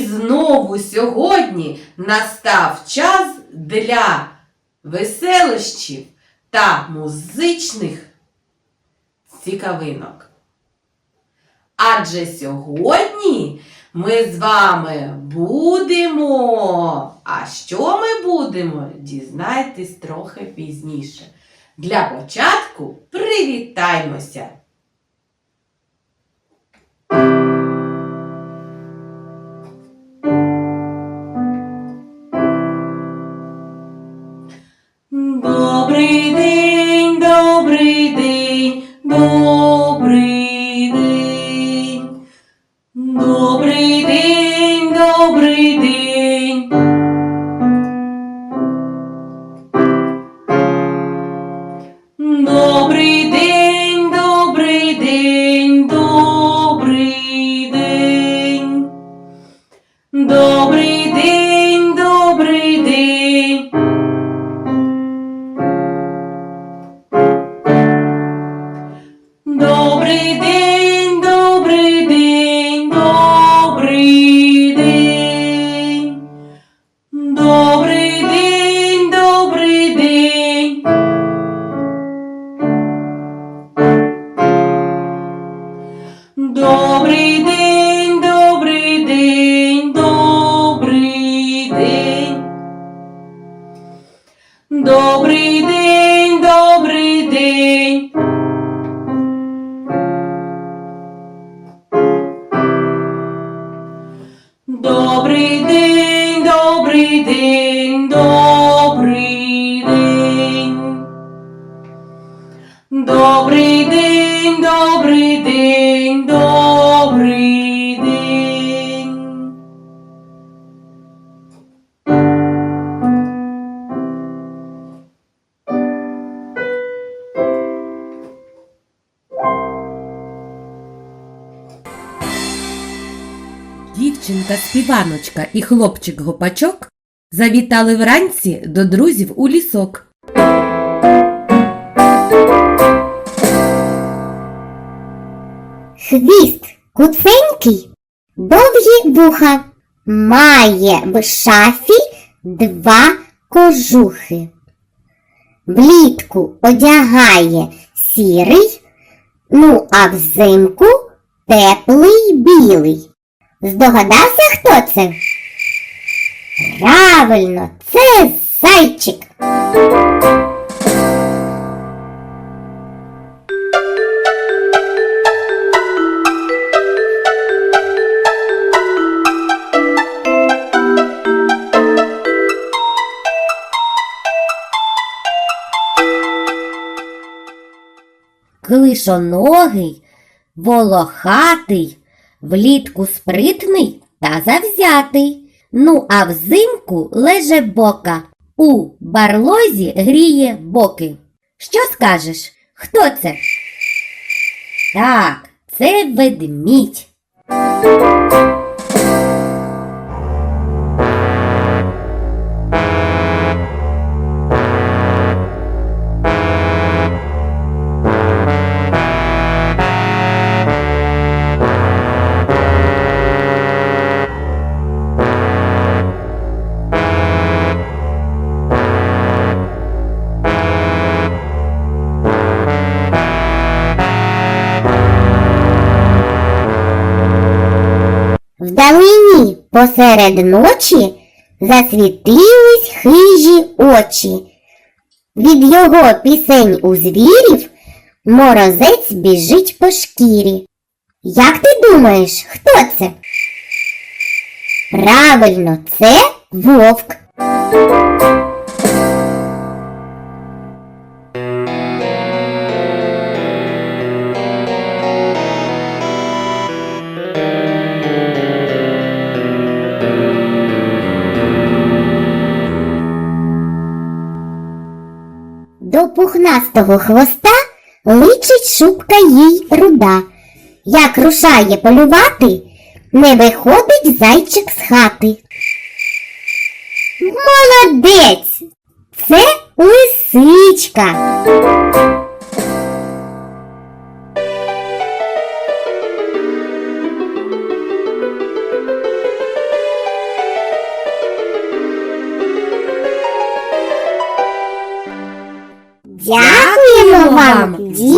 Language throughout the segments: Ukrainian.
І знову сьогодні настав час для веселощів та музичних цікавинок. Адже сьогодні ми з вами будемо. А що ми будемо? Дізнайтесь трохи пізніше. Для початку привітаймося! Дівчинка співаночка і хлопчик гопачок завітали вранці до друзів у лісок. Хвіст куценький, довгі вуха, має в шафі два кожухи. Влітку одягає сірий, ну а взимку теплий білий. Здогадався, хто це? Правильно, це зайчик. Клишоногий, волохатий, влітку спритний та завзятий. Ну, а взимку леже бока, у барлозі гріє боки. Що скажеш? Хто це? Так, це ведмідь. Вдалині посеред ночі засвітились хижі очі. Від його пісень у звірів морозець біжить по шкірі. Як ти думаєш, хто це? Правильно, це вовк. Пухнастого хвоста личить шубка їй руда. Як рушає полювати, не виходить зайчик з хати. Молодець! Це лисичка.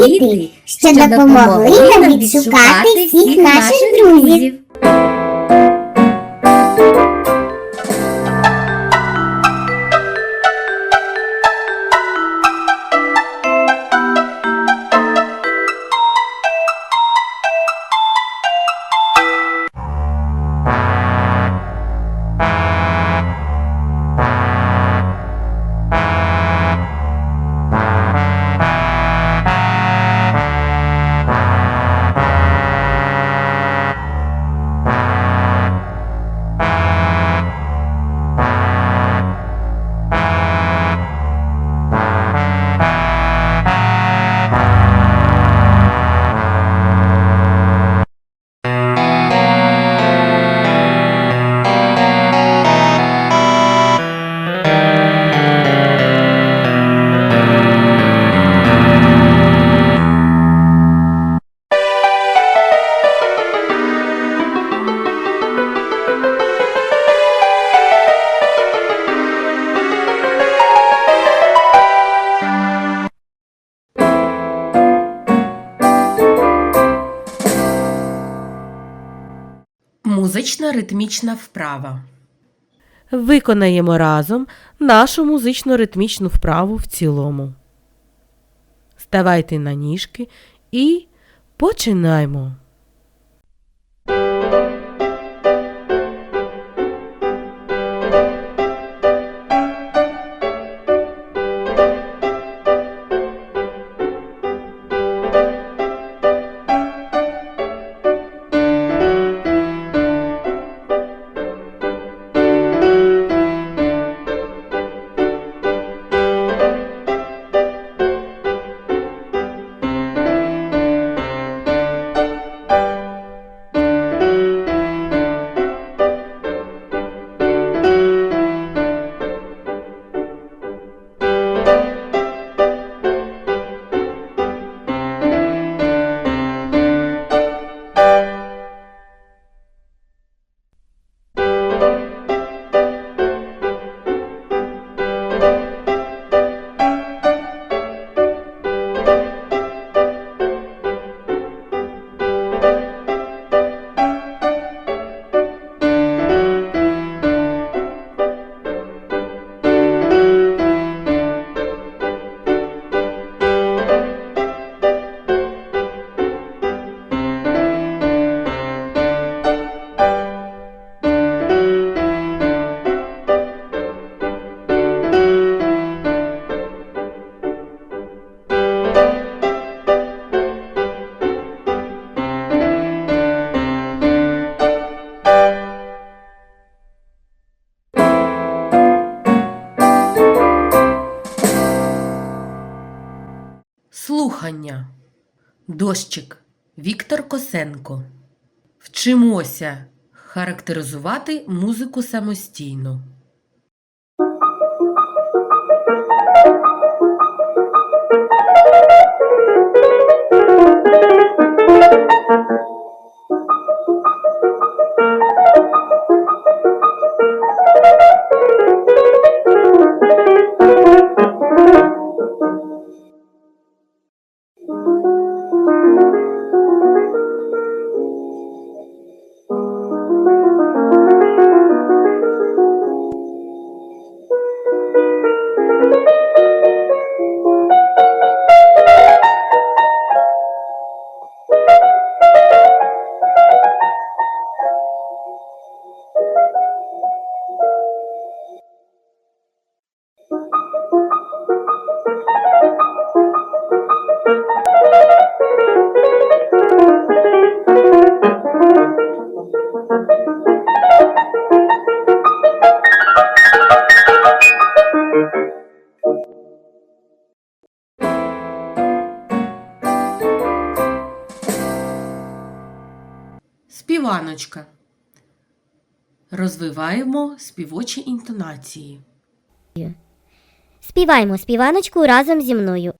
Діти, що допомогли нам відшукати всіх наших друзів. Музична ритмічна вправа. Виконаємо разом нашу музично-ритмічну вправу в цілому. Ставайте на ніжки і починаймо. Дощик. Віктор Косенко. Вчимося характеризувати музику самостійно. Співаночка. Розвиваємо співочі інтонації. Співаємо співаночку разом зі мною.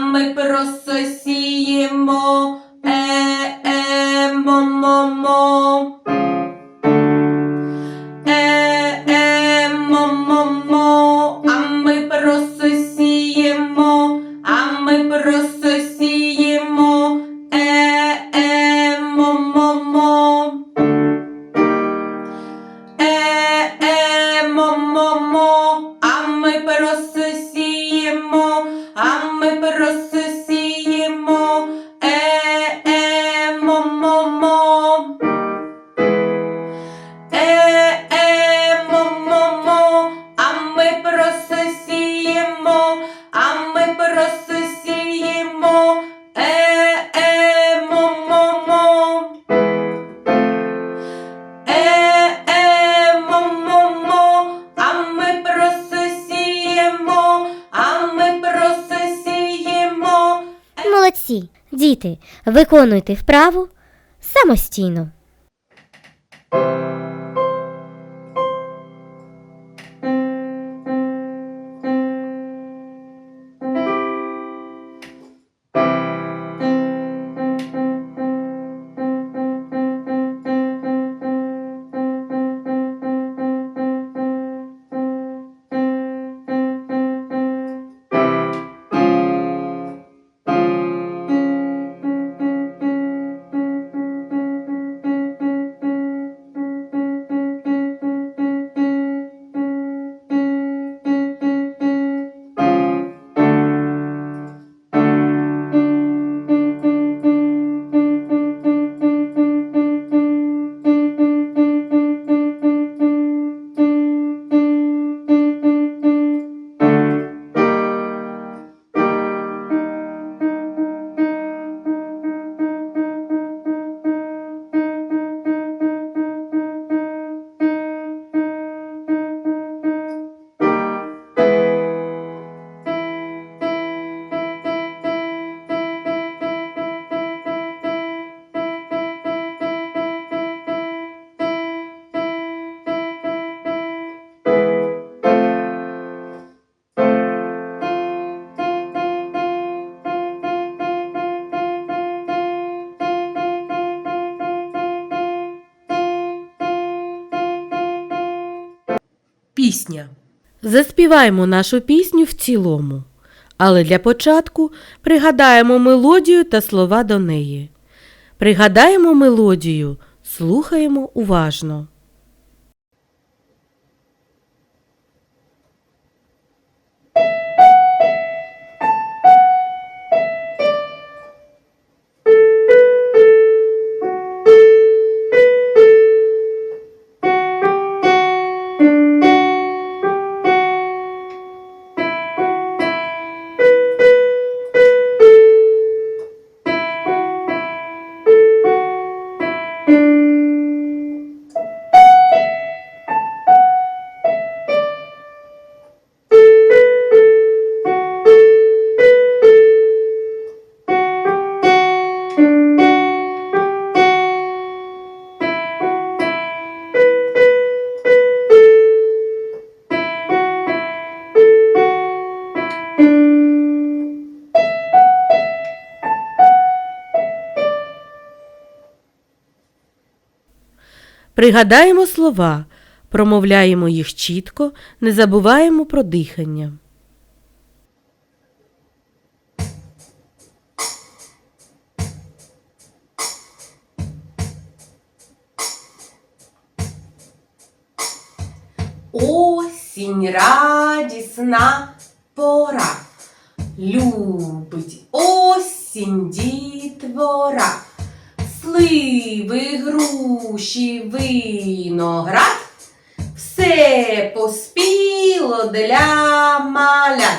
Ми просто а ми просто сіємо. Е, е, мо. Е, е, а ми просисіємо, а ми просто. Молодці, діти, виконуйте вправу самостійно. Заспіваємо нашу пісню в цілому. Але для початку пригадаємо мелодію та слова до неї. Пригадаємо мелодію, слухаємо уважно. Пригадаємо слова, промовляємо їх чітко, не забуваємо про дихання. Осінь радісна пора, любить осінь дітвора, сливи, груші, виноград. Все поспіло для малят.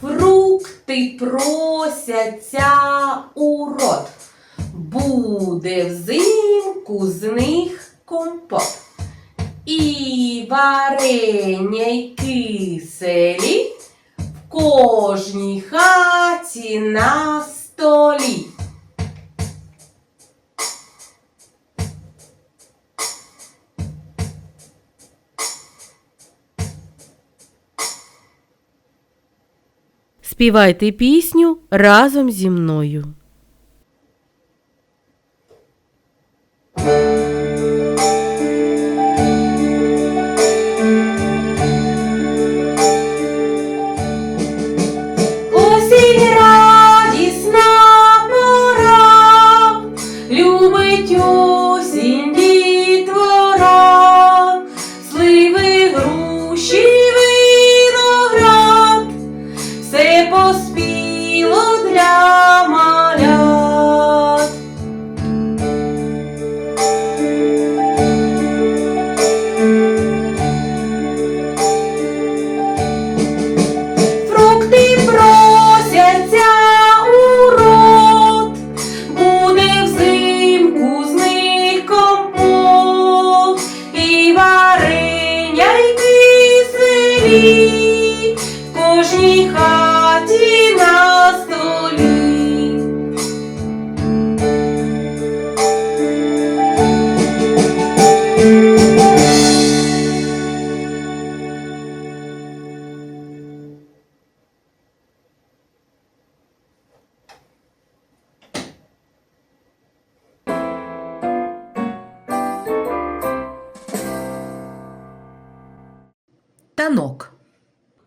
Фрукти просяться у рот. Буде взимку з них компот. І варення й киселі в кожній хаті на столі. Співайте пісню разом зі мною.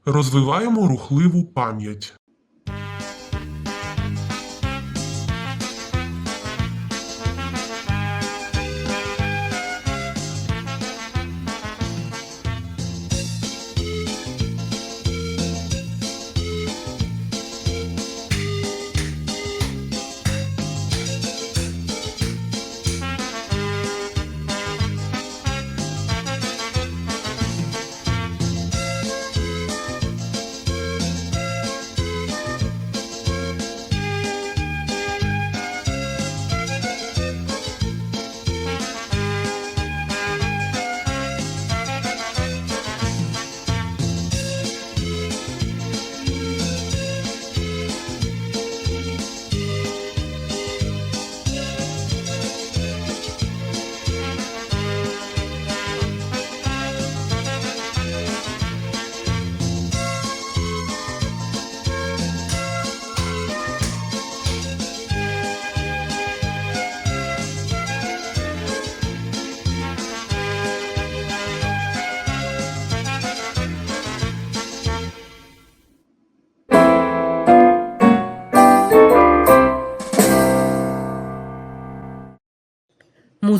Розвиваємо рухливу пам'ять.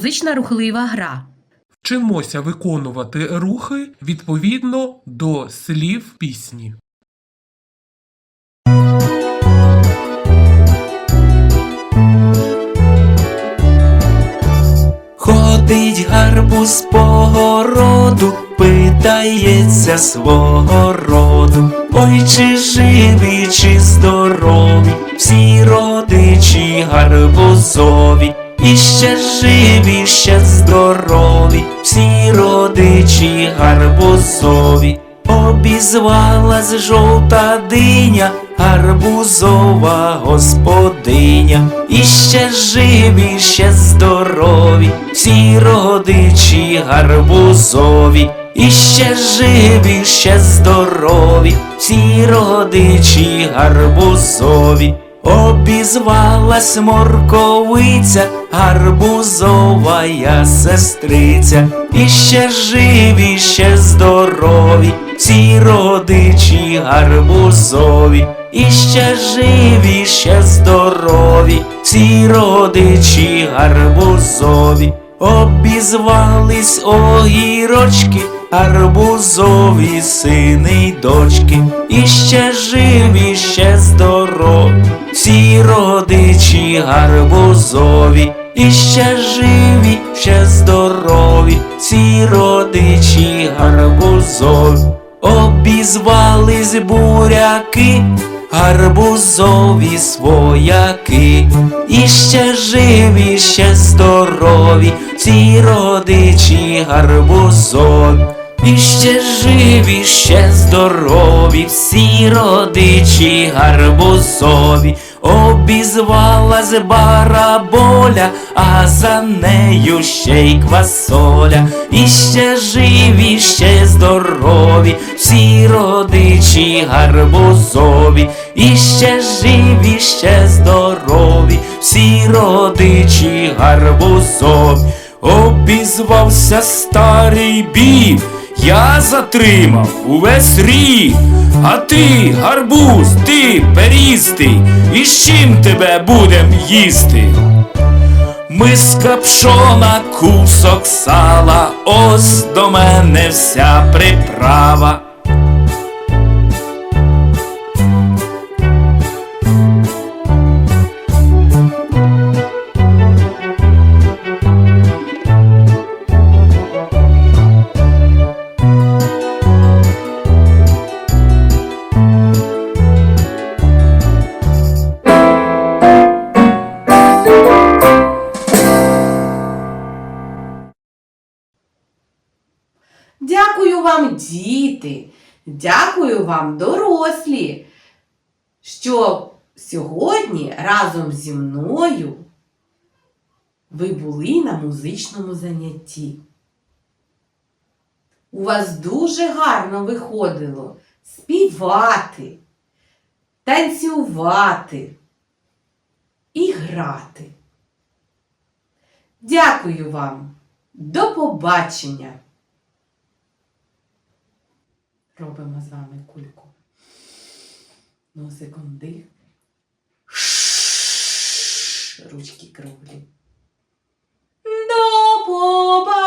Музична рухлива гра. Вчимося виконувати рухи відповідно до слів пісні. Ходить гарбуз по городу, питається свого роду. Ой, чи живі, чи здорові, всі родичі гарбузові, і ще живі, ще здорові, всі родичі гарбузові. Обізвалась жовта диня, гарбузова господиня, і ще живі, ще здорові, всі родичі гарбузові, і ще живі, ще здорові, всі родичі гарбузові. Обізвалась морковиця, гарбузова я сестриця, і ще живі, ще здорові, всі родичі гарбузові, і ще живі, ще здорові, всі родичі гарбузові. Обізвались огірочки, гарбузові сини й дочки, і ще живі, ще здорові, всі родичі гарбузові, і ще живі, ще здорові, всі родичі гарбузові, обізвались буряки, гарбузові свояки, і ще живі, ще здорові, всі родичі гарбузові. І ще живі, ще здорові, всі родичі гарбузові, обізвалась бараболя, а за нею ще й квасоля, і ще живі, ще здорові, всі родичі гарбузові, і ще живі, ще здорові, всі родичі гарбузові. Обізвався старий біб, я затримав увесь рік. А ти, гарбуз, ти перістий, і з чим тебе будем їсти? Миска капшона кусок сала, ось до мене вся приправа. Діти, дякую вам, дорослі, що сьогодні разом зі мною ви були на музичному занятті. У вас дуже гарно виходило співати, танцювати і грати. Дякую вам. До побачення! Робимо з вами кульку. Носиком дих. Ручки круглі. До побачення.